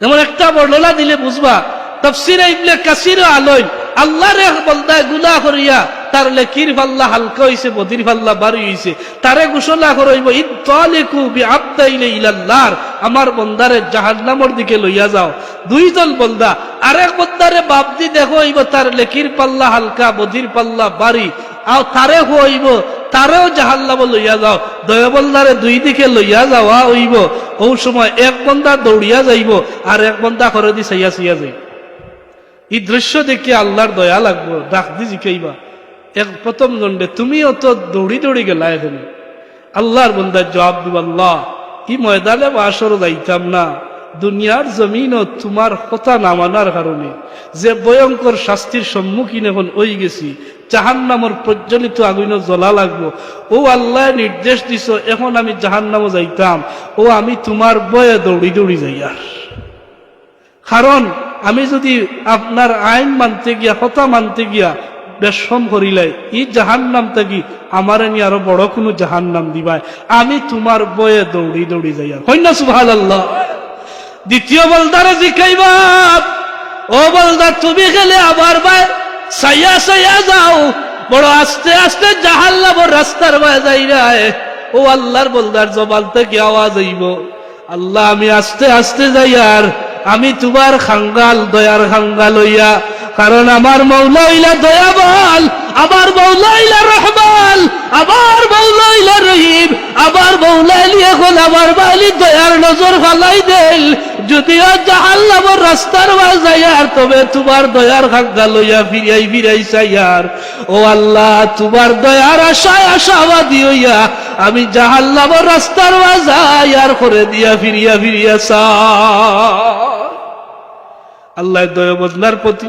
যেমন একটা বর্ণনা দিলে বুঝবা, তফসিরে ইবনে কাসির আলোয় আল্লাহ রে বলদায়গুলা করিয়া তার লেকির পাল্লা হালকা হইছে, বদির পাল্লা বাড়ি হইছে, তারে ঘোষণা করইব, ইদ তালিকু বি আবদাইলে ইলাল্লাহ আমার বন্দারে জাহান্নামের দিকে লইয়া যাও। দুইজন বন্দা, আরেক বন্দারে বাপ দি দেখো হইব তার লেকির পাল্লা হালকা, বদির পাল্লা বাড়ি, আর তারে হইব তারেও জাহান্নামে লইয়া যাও। দয়াবল্লারে দুই দিকে লইয়া যাওয়া হইব। ও সময় এক বন্দা দৌড়িয়া যাইব আর এক বন্দা করে দি সাইয়া সাইয়া যাইব। এই দৃশ্য দেখে আল্লাহর দয়া লাগবো। ডাক দি জিকাইবা। এক প্রথম দণ্ডে তুমি অত দৌড়ি দৌড়ি গেলা এখানে। আল্লাহর বন্দার জবাব দিব, আল্লাহ, ই ময়দানে বাসর যাইতাম না। দুনিয়ার জমিন তোমার কথা না মানার কারণে যে ভয়ঙ্কর শাস্তির সম্মুখীন এখন ওই গেছি জাহান নামর প্রজ্বলিত আগুন জ্বলা লাগবো। ও আল্লাহ নির্দেশ দিছ, এখন আমি জাহান নামও যাইতাম। ও আমি তোমার বয়ে দৌড়ি দৌড়ি যাইয়ার কারণ আমি যদি আপনার আইন মানতে গিয়া, কথা মানতে গিয়া বেশম করিলাই, ই জাহান নাম থাকি আমার নি আরও বড় কোনো জাহান নাম দিবাই। আমি তোমার বয়ে দৌড়ি দৌড়ি যাইয়া। হইনা সুভাল আল্লাহ দ্বিতীয় বলদারে জিখাইবা ও বলদার, তুমি গেলে আবার বাই। সাইয়া সাইয়া যাও। বড় আস্তে আস্তে জাহান লাবর রাস্তার বাই যাই ও আল্লাহর বলদার, জবান থেকে আওয়াজ হইব। আল্লাহ, আমি আস্তে আস্তে যাই আর আমি তোমার খাঙ্গাল, দয়ার খাঙ্গাল হইয়া কারণ আমার মৌলা হইলা দয়াবল আমার মৌলা হইলা রহমান, আমার মৌলা হইলা রহিম, আমার মৌলা হইলি এখন আমার বালি দয়ার নজর ফালাই দেল যদিও জাহাল্লামর রাস্তার বাজাইয়ার তবে তোমার দয়ার খাঙ্গা লইয়া ফিরাই ফিরাই চাইয়ার ও আল্লাহ, তোমার দয়ার আশায় আশাবাদী হইয়া আমি জাহাল্লামর রাস্তার বাজাইয়ার করে দিয়া ফিরিয়া ফিরিয়া চা আল্লাহ দয়া বদলার প্রতি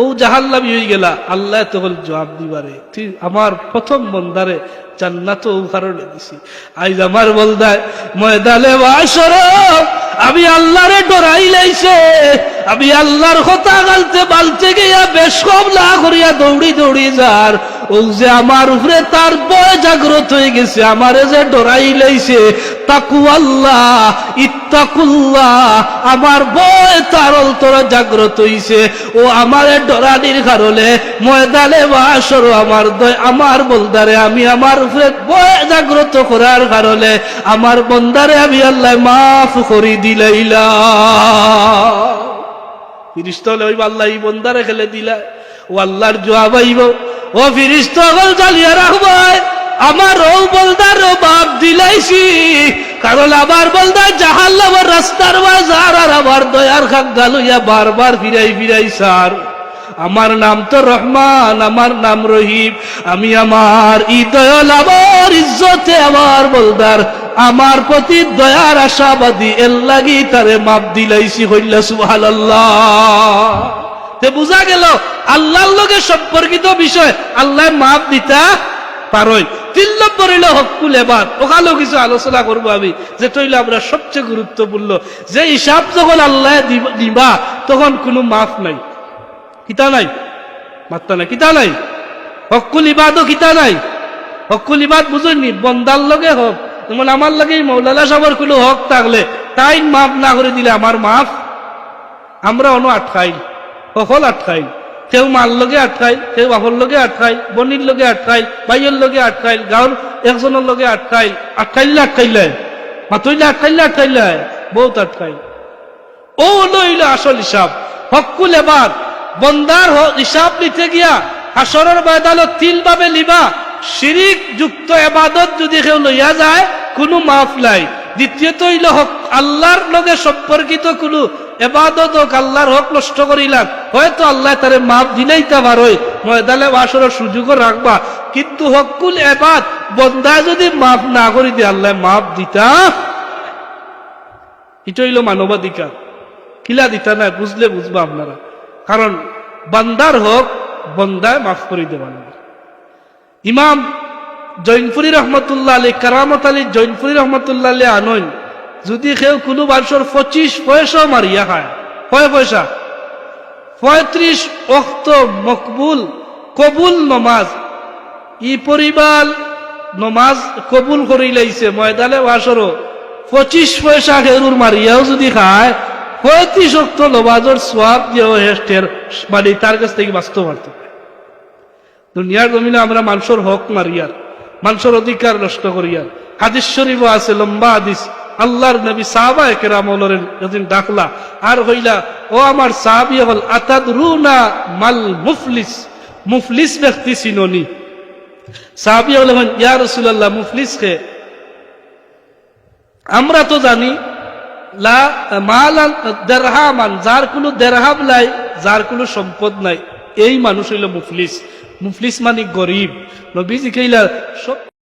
ও জাহাল্লামি হয়ে গেলা, আল্লাহ তখন জবাব দিবারে, ঠিক আমার প্রথম বন্দারে জান্নাত ও কারণে দিছি আইজ আমার বলদায় ময়দালে বাসর, আমি আল্লাহরে ডরাই লাইছে, আমি আল্লাহর কথা গালতে বালতে গিয়া বেশ কম না করিয়া দৌড়ি দৌড়ি যার ও যে আমার উপরে তার বয় জাগ্রত হয়ে গেছে, আমারে যে ডরাই লাইছে তাকু আল্লাহ ইত্তাকুল্লাহ, আমার বয় তার অন্তর জাগ্রত হইছে। ও আমারে ডরানির কারণে ময়দানে বাসর, আমার দয় আমার বলদারে আমি আমার উপরে বয় জাগ্রত করার কারণে আমার বন্দারে আমি আল্লাহ মাফ করি দিলাইলা ফিরিস্ত হলে ওই আল্লাহ বন্দারে খেলে দিলা। ও আল্লাহর আইব। ও ফিরিস্ত হল জ্বালিয়ে রাখবাই। আমার ও বলদার ও বাপ দিলাইছি। কারণ আমার বলদার জাহাল্লাবার রাস্তার বাজার আর আমার দয়ার খাঙ্গা লইয়া বারবার ফিরাই ফিরাই সার। আমার নাম তো রহমান, আমার নাম রহিম। আমি আমার ই দয়াল আমার ইজ্জতে আমার বলদার। আমার প্রতি দয়ার আশাবাদী এর লাগি তারে মাপ দিলাইছি হইলা সুবহানাল্লাহ। তে বুঝা গেল, আল্লাহর লগে সম্পর্কিত বিষয় আল্লাহ মাপ দিতা পারই। তিন নম্বর হইল হকুল এবার ওখানেও কিছু আলোচনা করব আমি, যেটা হইল আমরা সবচেয়ে গুরুত্বপূর্ণ। যে হিসাব যখন আল্লাহ দিব- তখন কোনো মাফ নাই। কিতা নাই? মাত্রা নাই। কিতা নাই? হকুল ইবাদও কিতা নাই? হকুল ইবাদ বুঝুননি? বন্দার লগে হোক। যেমন আমার লগে মৌলানা সাবর কোনো হক থাকলে, তাই মাফ না করে দিলে আমার মাফ আমরা অন্য আটকাই সকল আটকাই কেউ মার লগে আটকাই কেউ বাপর লগে আটকাই বনির লগে আটকাই ভাইয়ের লগে আটকাই গাঁর একজনের লগে আটকাই আটকাইলে আটকাইলে, মাতইলে আটকাইলে আটকাইলে, বহুত আটকাই ও লইল আসল হিসাব, হকুল এবার, বন্দার হিসাব নিতে গিয়া, হাসরের ময়দানত তিল ভাবে লিবা, শিরিক যুক্ত এবাদত যদি কেউ লইয়া যায়, কোনো মাফ নাই। দ্বিতীয়ত হইল হক, আল্লাহর লগে সম্পর্কিত কোনো এবাদত হোক, আল্লাহর হক নষ্ট করিলাম, হয়তো আল্লাহ তারে মাফ দিলেই তা পারই ময়দানে বাসরের সুযোগও রাখবা। কিন্তু হকুল এবাদ বন্দায় যদি মাফ না করি দিয়ে আল্লাহ মাফ দিতা? এটা হইল মানবাধিকার। কিলা দিতা না, বুঝলে বুঝবা আপনারা। কারণ, বান্দার হক বন্দায় মাফ করে লাগে ইমাম জৈনপুরি রহমতুল্লাহ আলী, কারামত আলী, জৈনপুরি রহমতুল্লাহ আলী আনইন। যদি কেউ কোনো মানুষের পঁচিশ পয়সা মারিয়া খায়, কয় পয়সা? পঁয়ত্রিশ অক্ত মকবুল, কবুল নমাজ। ই পরিবার নমাজ কবুল করি লাইছে, ময়দানে বাসরও পঁচিশ পয়সা হেরুর মারিয়াও যদি খায়, পঁয়ত্রিশ অক্ত নমাজের সোয়াব দিয়েও হেস্টের মানে তার কাছ থেকে বাস্তব দুনিয়ার জমিনে আমরা মানুষের হক মারিয়ার। মানুষের অধিকার নষ্ট করিয়ার হাদিস শরীফ আছে, লম্বা হাদিস। আল্লাহর নবী সাহাবা একেরাম যদিন ডাকলা, আর হইলা, ও আমার সাহাবি হল আতাদ রুনা মাল মুফলিস? মুফলিস ব্যক্তি চিননি সাহাবি হল ইয়া রসুল্লাহ মুফলিস কে? আমরা তো জানি, লা মাল দেরহামান, যার কোনো দেরহাম নাই, যার কোনো সম্পদ নাই, এই মানুষ হইল মুফলিস। মুফলিস মানে গরিব। নবীজি কইলা সব